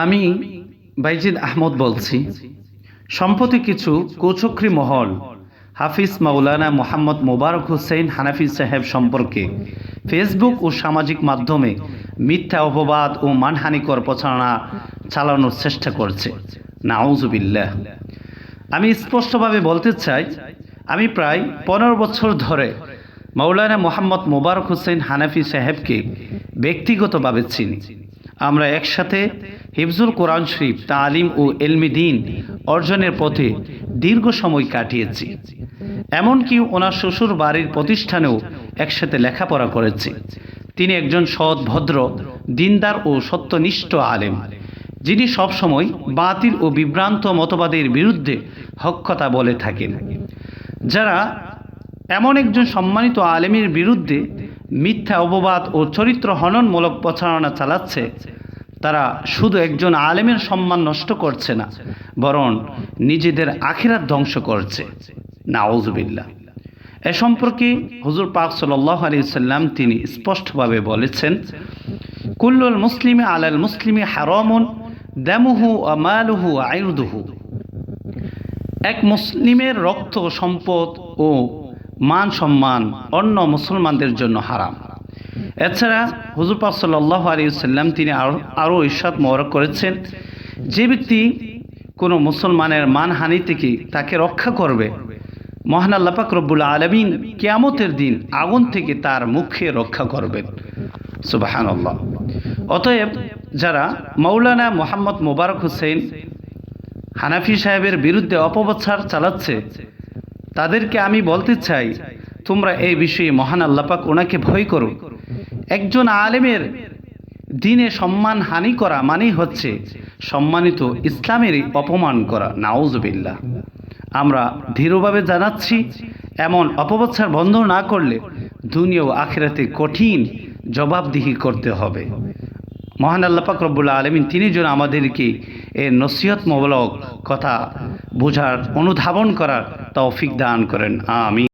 আমি বাইজিদ আহমদ বলছি। সম্প্রতি কিছু কুচক্রি মহল হাফিজ মাওলানা মোহাম্মদ মোবারক হোসেন হানাফি সাহেব সম্পর্কে ফেসবুক ও সামাজিক মাধ্যমে মিথ্যা অপবাদ ও মানহানিকর প্রচারণা চালানোর চেষ্টা করছে। নাউজুবিল্লাহ আমি স্পষ্টভাবে বলতে চাই, আমি প্রায় পনেরো বছর ধরে মাওলানা মোহাম্মদ মোবারক হোসেন হানাফি সাহেবকে ব্যক্তিগতভাবে চিনি। আমরা একসাথে হিফজুল কোরআন শরীফ, তালিম ও এলমি দিন অর্জনের পথে দীর্ঘ সময় কাটিয়েছি। এমনকি ওনার শ্বশুর বাড়ির প্রতিষ্ঠানেও একসাথে লেখাপড়া করেছি। তিনি একজন সৎ, ভদ্র, দিনদার ও সত্যনিষ্ঠ আলেম, যিনি সবসময় বাতিল ও বিভ্রান্ত মতবাদের বিরুদ্ধে হক্ষতা বলে থাকেন। যারা এমন একজন সম্মানিত আলেমের বিরুদ্ধে মিথ্যা অপবাদ ও চরিত্র হননমূলক প্রচারণা চালাচ্ছে। তারা শুধু একজন আলেমের সম্মান নষ্ট করছে না, বরং নিজেদের আখিরাত ধ্বংস করছে। নাউজবিল্লা এ সম্পর্কে হুজুর পাক সাল্লাহ আলী সাল্লাম তিনি স্পষ্টভাবে বলেছেন, কুল্লুল মুসলিমে আলাল মুসলিমে হারমন, দামুহু আমালুহু আয়ুদুহু এক মুসলিমের রক্ত, সম্পদ ও মান সম্মান অন্য মুসলমানদের জন্য হারাম। এছাড়া হুজুর পাক সাল্লাহ আলী সাল্লাম তিনি আরও আরও ইস্বাদ মরক করেছেন। যে ব্যক্তি কোনো মুসলমানের মানহানি থেকে তাকে রক্ষা করবে, মহান আল্লাপাক রব্বুল আলমিন কেয়ামতের দিন আগুন থেকে তার মুখে রক্ষা করবেন। সুবাহান আল্লাহ অতএব যারা মৌলানা মোহাম্মদ মোবারক হোসেন হানাফি সাহেবের বিরুদ্ধে অপপ্রচার চালাচ্ছে তাদেরকে আমি বলতে চাই, তোমরা এই বিষয়ে মহান আল্লাপাক ওনাকে ভয় করো। একজন আলেমের দিনে সম্মান হানি করা মানেই হচ্ছে সম্মানিত ইসলামেরই অপমান করা। নাউজবিল্লা আমরা দৃঢ়ভাবে জানাচ্ছি, এমন অপপ্রচার বন্ধ না করলে দুনিয়া আখিরাতে কঠিন জবাবদিহি করতে হবে। মহান আল্লাপাক রব্বুল্লা আলমিন, তিনি যেন আমাদেরকে এর নসিহতমূলক কথা বোঝার অনুধাবন করার তৌফিক দান করেন। আমি